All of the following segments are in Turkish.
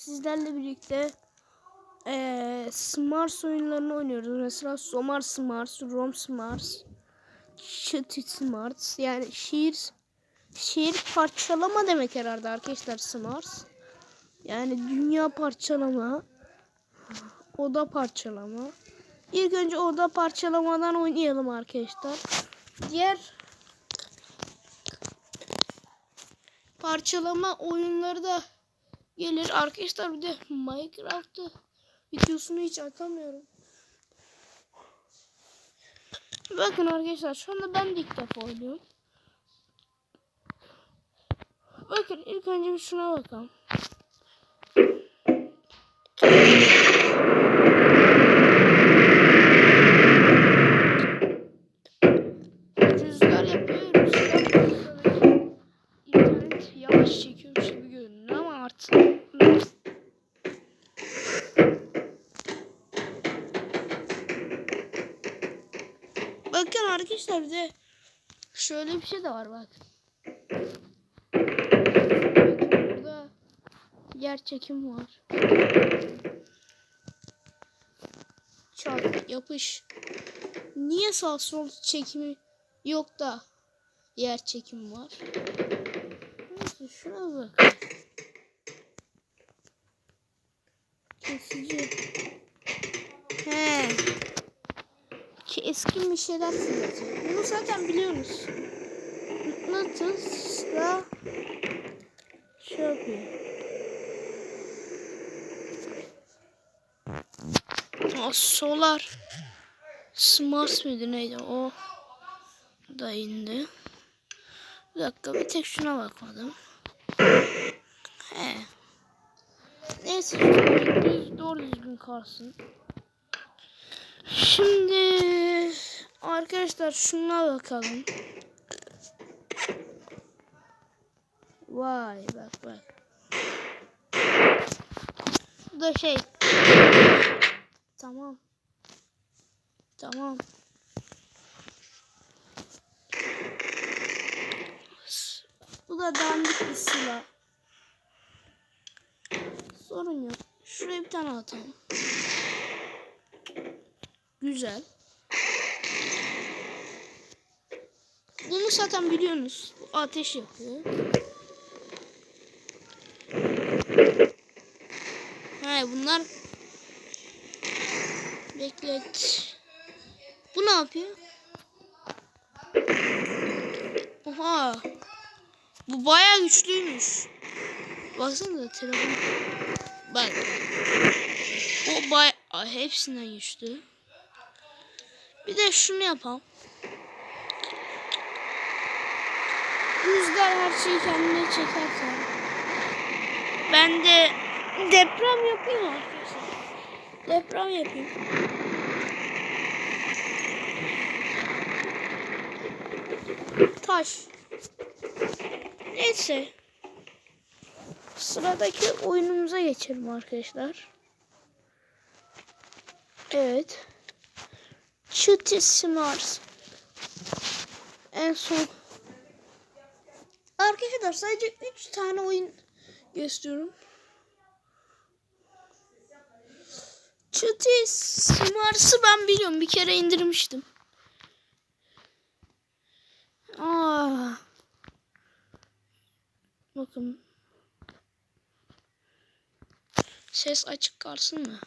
sizlerle birlikte eee Smart oyunlarını oynuyoruz. Mesela Somar Smart, Rom Smart, Shitty Smart yani şiir şiir parçalama demek herhalde arkadaşlar Smart. Yani dünya parçalama, oda parçalama. İlk önce oda parçalamadan oynayalım arkadaşlar. Diğer parçalama oyunları da gelir. Arkadaşlar bir de Minecraft'ı videosunu hiç atamıyorum. Bakın arkadaşlar şu anda ben de ilk defa oynuyorum. Bakın ilk önce bir şuna bakalım. Rüzgar yapıyor. Rüzgar yapıyor. İnternet yavaş çekiyormuş gibi görünüyor ama artık. Bakın arkadaşlar bir de şöyle bir şey de var bak. Bakın burada yer çekim var. Çat yapış. Niye sağ sol çekimi yok da yer çekimi var? Neyse şuna bak. Kesici. He. Keskin bir şeyler fırlatıyor. Bunu zaten biliyorsunuz. Mıknatısla şey yapıyor. Solar smart mıydı neydi o da indi. Bir dakika bir tek şuna bakmadım. He. Neyse düz doğru düzgün kalsın. Şimdi arkadaşlar şuna bakalım. Vay bak bak. Bu da şey. Tamam. Tamam. Bu da dandik bir silah. Sorun yok. Şuraya bir tane atalım. Güzel. Bunu zaten biliyorsunuz. Bu ateş yapıyor. He bunlar beklet. Bu ne yapıyor? Oha. Bu bayağı güçlüymüş. Baksana telefon. Bak. O bayağı hepsinden güçlü. Bir de şunu yapalım. Rüzgar her şeyi kendine çekerken. Ben de deprem yapayım arkadaşlar. Deprem yapayım. Taş. Neyse. Sıradaki oyunumuza geçelim arkadaşlar. Evet. Shooty Smart. En son. Arkadaşlar sadece 3 tane oyun gösteriyorum. Shooty Smart'ı ben biliyorum. Bir kere indirmiştim. Aa. Bakın. Ses açık kalsın mı?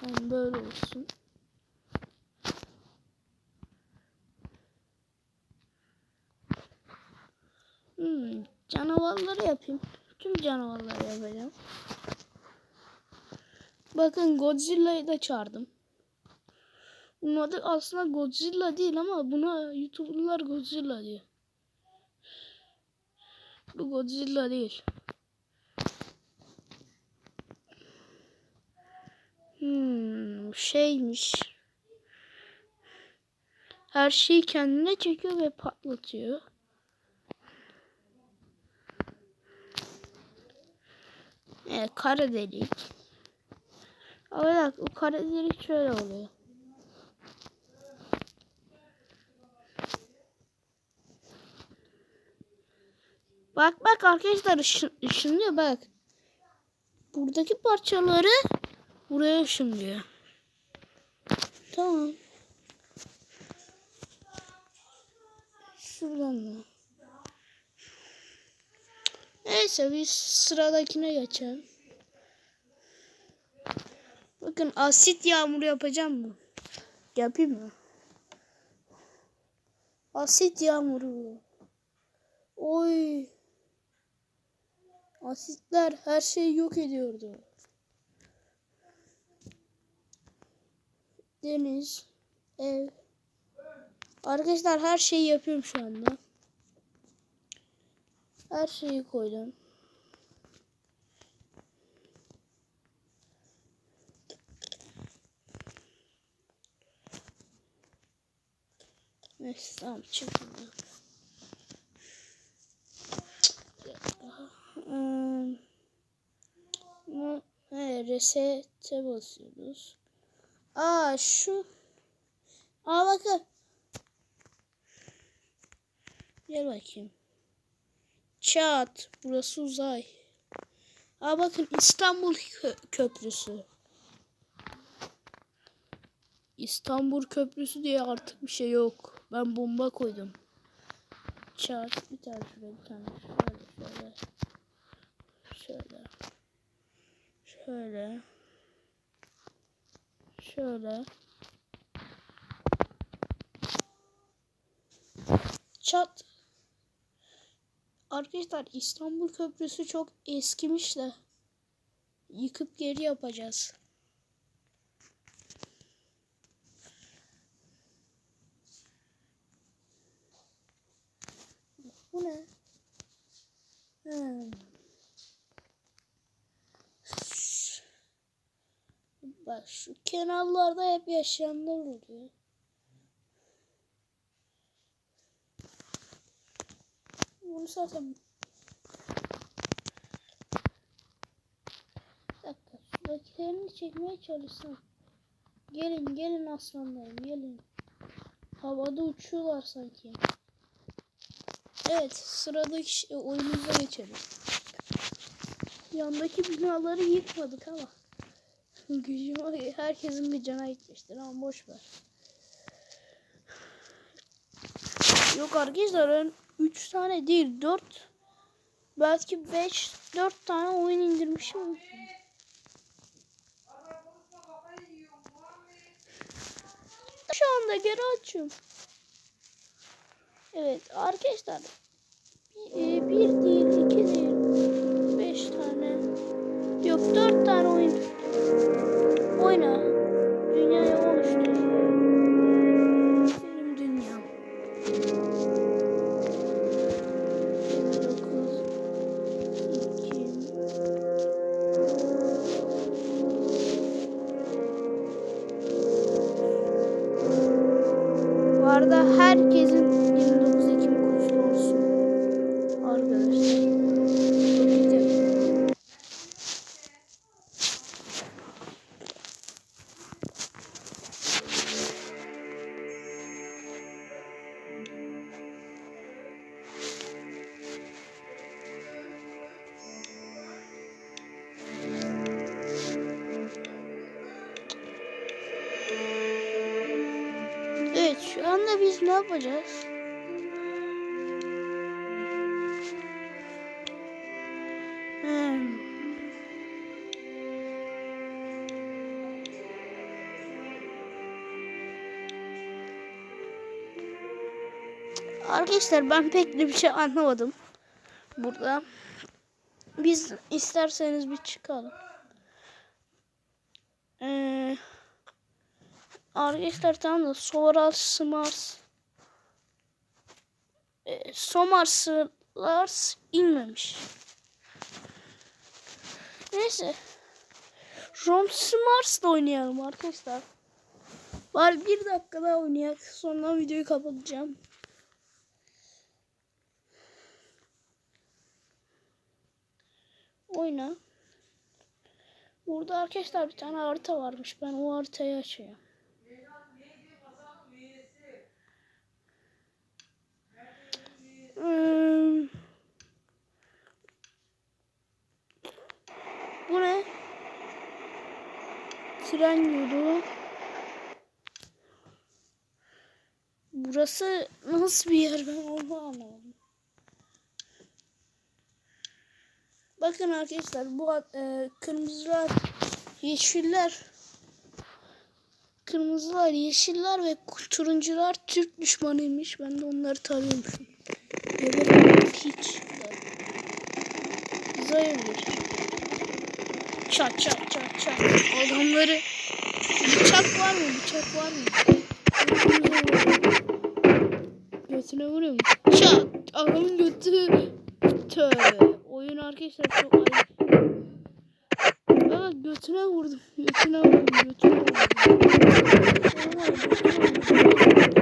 Tamam böyle olsun. Hmm, canavarları yapayım. Tüm canavarları yapacağım. Bakın Godzilla'yı da çağırdım. Bunun adı aslında Godzilla değil ama buna YouTuber'lar Godzilla diyor. Bu Godzilla değil. Hmm, şeymiş. Her şeyi kendine çekiyor ve patlatıyor. Evet kara delik. Ama bak bu kara delik şöyle oluyor. Bak bak arkadaşlar ışın, ışınlıyor bak. Buradaki parçaları buraya ışınlıyor. Tamam. Şuradan da. Neyse biz sıradakine geçelim. Bakın asit yağmuru yapacağım mı? Yapayım mı? Asit yağmuru. Oy. Asitler her şeyi yok ediyordu. Deniz, ev. Arkadaşlar her şeyi yapıyorum şu anda. Her şeyi koydum. Neyse tamam çıkın. He, resete basıyoruz. Aa şu. Aa bakın. Gel bakayım. Çat. Burası uzay. Aa bakın İstanbul Kö- Köprüsü. İstanbul Köprüsü diye artık bir şey yok. Ben bomba koydum. Çat. Bir tane şuraya bir tane. Şöyle şöyle. Şöyle. Şöyle. Şöyle. Çat. Arkadaşlar İstanbul Köprüsü çok eskimiş de yıkıp geri yapacağız. Bu ne? Hmm. Bak şu kenarlarda hep yaşayanlar oluyor. Bunu zaten Bir dakika şuradakilerini çekmeye çalışsam. Gelin gelin aslanlarım gelin. Havada uçuyorlar sanki. Evet sıradaki şey, oyunumuza geçelim. Yandaki binaları yıkmadık ama. Gücüm herkesin cana gitmiştir ama boş ver. Yok arkadaşlar 3 tane değil 4 belki 5 4 tane oyun indirmişim. Şu anda geri açıyorum. Evet arkadaşlar. Bir, bir değil, iki değil. Beş tane. Yok dört tane oyun. Oyna. Anda biz ne yapacağız? Hmm. Arkadaşlar ben pek de bir şey anlamadım. Burada. Biz isterseniz bir çıkalım. Arkadaşlar tamam da Solar Smars e, Somars'lar inmemiş. Neyse. Rom Smars'la oynayalım arkadaşlar. Bari bir dakika daha oynayalım. Sonra videoyu kapatacağım. Oyna. Burada arkadaşlar bir tane harita varmış. Ben o haritayı açıyorum. Hmm. Tren yolu. Burası nasıl bir yer ben onu anlamadım. Bakın arkadaşlar bu e, kırmızılar, yeşiller, kırmızılar, yeşiller ve turuncular Türk düşmanıymış. Ben de onları tanıyormuşum. Geberim hiç. Zayıfdır. Çat çat çat çat. Adamları bıçak var mı? Bıçak var mı? Götüne vuruyor mu? Çat. Adamın götü. Tövbe. Oyun arkadaşlar çok ayıp. Aa, götüne vurdum. Götüne vurdum. Götüne vurdum. Adam var, götüne vurdum.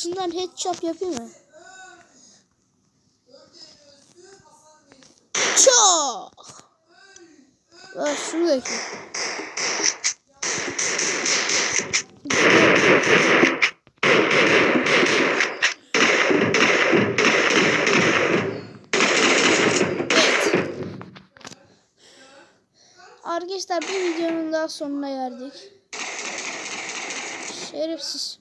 Kafasından headshot yapayım mı? Çok. Bak şuradaki. Arkadaşlar bir videonun daha sonuna geldik. Şerefsiz.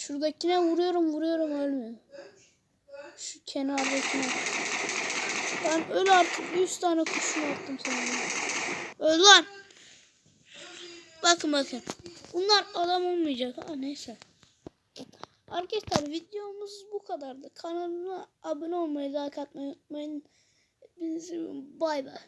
Şuradakine vuruyorum vuruyorum ölmüyor. Şu kenardakine. Ben öl artık 100 tane kurşun attım sana. Öl lan. Bakın bakın. Bunlar adam olmayacak. Ha neyse. Arkadaşlar videomuz bu kadardı. Kanalıma abone olmayı, like atmayı unutmayın. Hepinize bay bay.